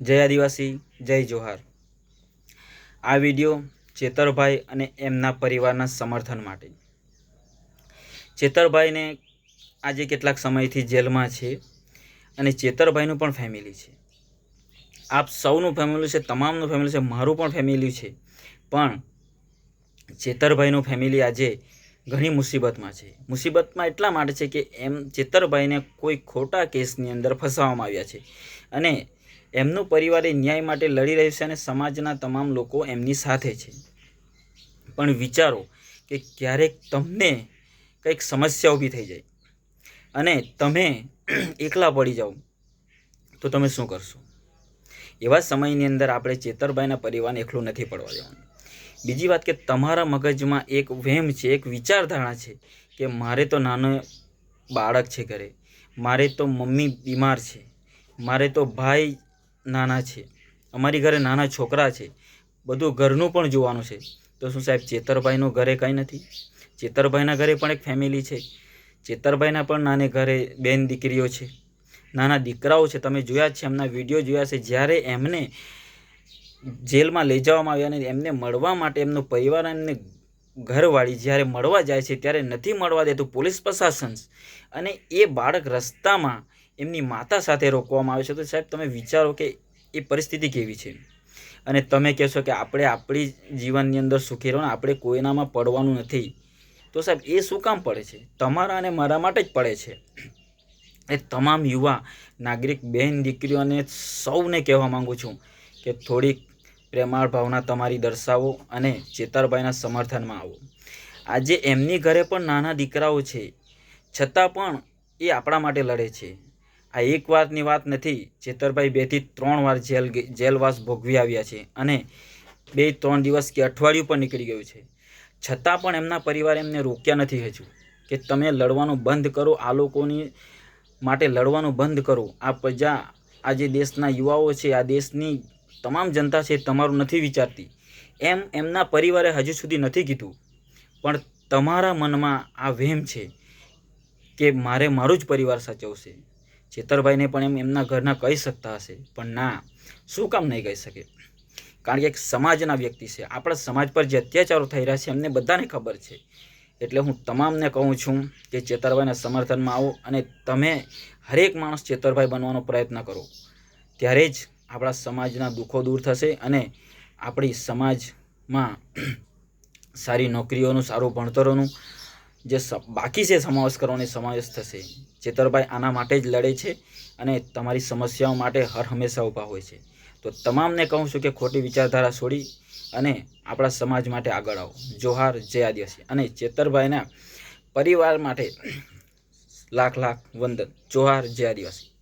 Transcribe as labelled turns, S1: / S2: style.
S1: જય આદિવાસી, જય જોહાર. આ વીડિયો ચેતરભાઈ અને એમના પરિવારના સમર્થન માટે. ચેતરભાઈને આજે કેટલાક સમયથી જેલમાં છે અને ચેતરભાઈનું પણ ફેમિલી છે. આપ સૌનું ફેમિલી છે, તમામનું ફેમિલી છે, મારું પણ ફેમિલી છે. પણ ચેતરભાઈનું ફેમિલી આજે ઘણી મુસીબતમાં છે. મુસીબતમાં એટલા માટે છે કે એમ ચેતરભાઈને કોઈ ખોટા કેસની અંદર ફસાવવામાં આવ્યા છે. અને એમનું પરિવાર એ ન્યાય માટે લડી રહ્યું છે અને સમાજના તમામ લોકો એમની સાથે છે. પણ વિચારો કે ક્યારેક તમને કંઈક સમસ્યા ઊભી થઈ જાય અને તમે એકલા પડી જાઓ, તો તમે શું કરશો? એવા સમયની અંદર આપણે ચેતરભાઈના પરિવારને એકલું નથી પડવા દેવાનું. બીજી વાત કે તમારા મગજમાં એક વહેમ છે, એક વિચારધારણા છે કે મારે તો નાનો બાળક છે ઘરે. મારે તો મમ્મી બીમાર છે. મારે તો ભાઈ નાના છે. અમારી ઘરે નાના છોકરા છે. બધું ઘરનું પણ જોવાનું છે. તો શું સાહેબ, ચેતરભાઈનું ઘરે કંઈ નથી? ચેતરભાઈના ઘરે પણ એક ફેમિલી છે. ચેતરભાઈના પણ નાને ઘરે બેન દીકરીઓ છે. નાના દીકરાઓ છે. તમે જોયા છે, એમના વીડિયો જોયા છે. જ્યારે એમને જેલમાં લઈ જવામાં આવ્યા અને એમને મળવા માટે એમનો પરિવાર એમને ઘરવાળી જ્યારે મળવા જાય છે ત્યારે નથી મળવા દેતું પોલીસ પ્રશાસન. અને એ બાળક રસ્તામાં એમની માતા સાથે રોકવામાં આવે છે. તો સાહેબ, તમે વિચારો કે એ પરિસ્થિતિ કેવી છે? અને તમે કહેશો કે આપણે આપણી જીવનની અંદર સુખી રહો આપણે કોઈનામાં પડવાનું નથી. તો સાહેબ, એ શું કામ પડે છે? તમારા અને મારા માટે જ પડે છે. એ તમામ યુવા, નાગરિક બહેન દીકરીઓને સૌને કહેવા માગું છું. કે થોડીક પ્રેમાળ ભાવના તમારી દર્શાવો અને ચેતરભાઈના સમર્થનમાં આવો. આજે એમની ઘરે પણ નાના દીકરાઓ છે. છતાં પણ એ આપણા માટે લડે છે. આ એક વારની વાત નથી, ચેતરભાઈ બેથી ત્રણ વાર જેલ જેલવાસ ભોગવી આવ્યા છે અને બે ત્રણ દિવસ કે અઠવાડિયું પણ નીકળી ગયું છે. છતાં પણ એમના પરિવારે એમને રોક્યા નથી હજુ. કે તમે લડવાનું બંધ કરો, આ લોકોની માટે લડવાનું બંધ કરો. આ પ્રજા, આ જે દેશના યુવાઓ છે, આ દેશની તમામ જનતા છે તમારું નથી વિચારતી. એમ એમના પરિવારે હજુ સુધી નથી કીધું. પણ તમારા મનમાં આ વહેમ છે કે મારે મારું જ પરિવાર સાચવશે. ચેતરભાઈને પણ એમ એમના ઘરના કહી શકતા હશે. પણ ના, શું કામ નહીં કહી શકે? કારણ કે એક સમાજના વ્યક્તિ છે. આપણા સમાજ પર જે અત્યાચારો થઈ રહ્યા છે, એમને બધાને ખબર છે. એટલે હું તમામને કહું છું કે ચેતરભાઈના સમર્થનમાં આવો અને તમે હરેક માણસ ચેતરભાઈ બનવાનો પ્રયત્ન કરો. ત્યારે જ આપણા સમાજના દુઃખો દૂર થશે અને આપણી સમાજમાં સારી નોકરીઓનું, સારું ભણતરોનું જે બાકી છે સમાવેશ કરવાનો સમાવેશ થશે. ચેતરભાઈ આના માટે જ લડે છે અને તમારી સમસ્યાઓ માટે હર હંમેશા ઊભા હોય છે. તો તમામને કહું છું કે ખોટી વિચારધારા છોડી અને આપણા સમાજ માટે આગળ આવો. જોહાર, જય આદિવાસી. અને ચેતરભાઈના પરિવાર માટે લાખ લાખ વંદન. જોહાર, જય આદિવાસી.